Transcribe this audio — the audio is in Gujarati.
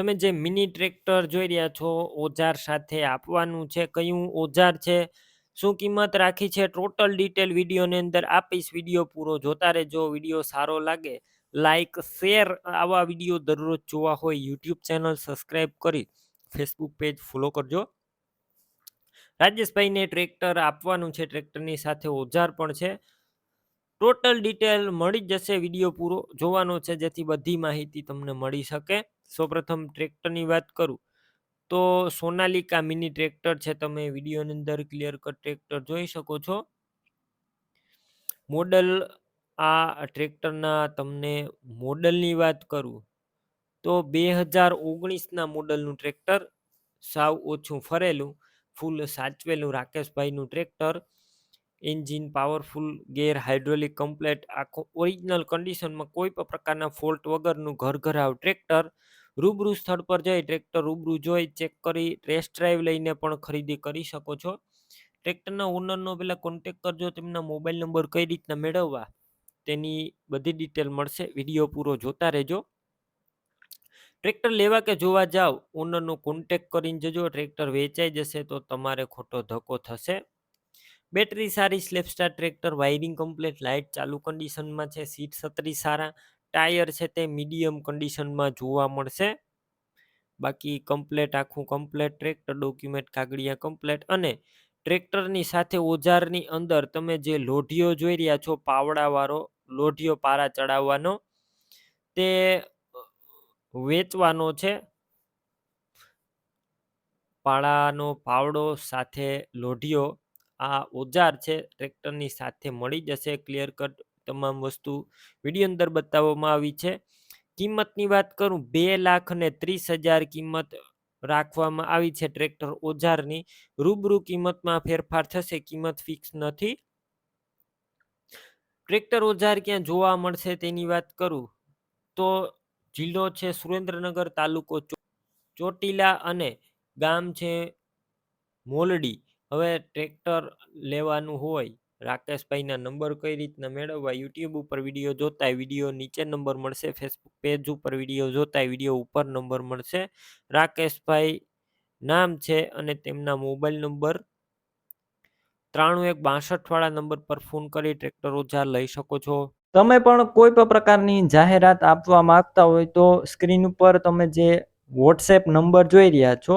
તમે જે મિની ટ્રેક્ટર જોઈ રહ્યા છો, ઓજાર સાથે આપવાનું છે, કયું ઓજાર છે, શું કિંમત રાખી છે, ટોટલ ડિટેલ વિડીયોની અંદર આપીશ, વીડિયો પૂરો જોતા રહેજો, વીડિયો સારો લાગે, લાઈક, શેર આવા વીડિયો દરરોજ જોવા હોય, યુટ્યુબ ચેનલ સબસ્ક્રાઈબ કરી, ફેસબુક પેજ ફોલો કરજો. રાજેશભાઈને ટ્રેક્ટર આપવાનું છે, ટ્રેક્ટરની સાથે ઓજાર પણ છે. ટોટલ ડિટેલ મળી જશે વીડિયો પૂરો. જોવાનો છે જેથી બધી માહિતી તમને મળી શકે. સૌપ્રથમ ટ્રેક્ટરની વાત કરું, તો સોનાલિકા મિની ટ્રેક્ટર છે. તમે વિડીયોની અંદર ક્લિયર કટ ટ્રેક્ટર જોઈ શકો છો. મોડલ આ ટ્રેક્ટરના તમને મોડલની વાત કરું, તો બે હજાર ઓગણીસના મોડલનું ટ્રેક્ટર સાવ ઓછું ફરેલું, ફૂલ સાચવેલું રાકેશભાઈનું tractor. Engine powerful, gear hydraulic, complete, આખો ઓરિજિનલ કન્ડિશનમાં કોઈ પણ પ્રકારના ફોલ્ટ વગરનું ઘર ઘરાવ ટ્રેક્ટર રૂબરૂ સ્થળ પર જઈ ટ્રેક્ટર રૂબરૂ જોઈ ચેક કરી, ટેસ્ટ ડ્રાઈવ લઈને પણ ખરીદી કરી શકો છો. ટ્રેક્ટરના ઓનરનો પહેલાં કોન્ટેક કરજો, તેમના મોબાઈલ નંબર કઈ રીતના મેળવવા તેની બધી ડિટેલ મળશે. વીડિયો પૂરો જોતા રહેજો. ટ્રેક્ટર લેવા કે જોવા જાવ, ઓનરનો કોન્ટેક કરીને જજો. ટ્રેક્ટર વેચાઈ જશે તો તમારે ખોટો ધક્કો થશે. બેટરી સારી સ્લેપસ્ટાર ટ્રેક્ટર, વાયરિંગ કમ્પ્લીટ, લાઇટ ચાલુ કન્ડિશનમાં છે, સીટ સત્રી સારા, ટાયર છે તે મીડિયમ કન્ડિશનમાં જોવા મળશે. બાકી કમ્પ્લેટ આખું કમ્પ્લેટ ટ્રેક્ટર, ડોક્યુમેન્ટ, કાગળિયા કમ્પ્લેટ અને ટ્રેક્ટરની સાથે ઓજારની અંદર તમે જે લોઢીઓ જોઈ રહ્યા છો, પાવડાવાળો લોઢીઓ પારા ચડાવવાનો, તે વેચવાનો છે. પાળાનો પાવડો સાથે લોઢિયો આ ઓજાર છે, ટ્રેક્ટરની સાથે મળી જશે ક્લિયર કટ તમામ વસ્તુ વીડિયો અંદર બતાવવામાં આવી છે. કિંમતની વાત કરું, બે લાખ અને ત્રીસ હજાર કિંમત રાખવામાં આવી છે ટ્રેક્ટર ઓજારની. રૂબરૂ કિંમતમાં ફેરફાર થશે, કિંમત ફિક્સ નથી. ટ્રેક્ટર ઓજાર ક્યાં જોવા મળશે તેની વાત કરું, તો જિલ્લો છે સુરેન્દ્રનગર તાલુકો ચોટીલા અને ગામ છે મોલડી. હવે ટ્રેક્ટર લેવાનું હોય, રાકેશભાઈના નંબર કઈ રીતના મેળવવા, યુટ્યુબ ઉપર વીડિયો જોતા વીડિયો નીચે નંબર મળશે, ફેસબુક પેજ ઉપર વીડિયો જોતા વીડિયો ઉપર નંબર મળશે. રાકેશભાઈ નામ છે અને તેમના મોબાઈલ નંબર ત્રાણું એક બાસઠ વાળા નંબર પર ફોન કરી ટ્રેક્ટર ઓજાર લઈ શકો છો. તમે પણ કોઈ પણ પ્રકારની જાહેરાત આપવા માંગતા હોય તો સ્ક્રીન ઉપર તમે જે વોટ્સએપ નંબર જોઈ રહ્યા છો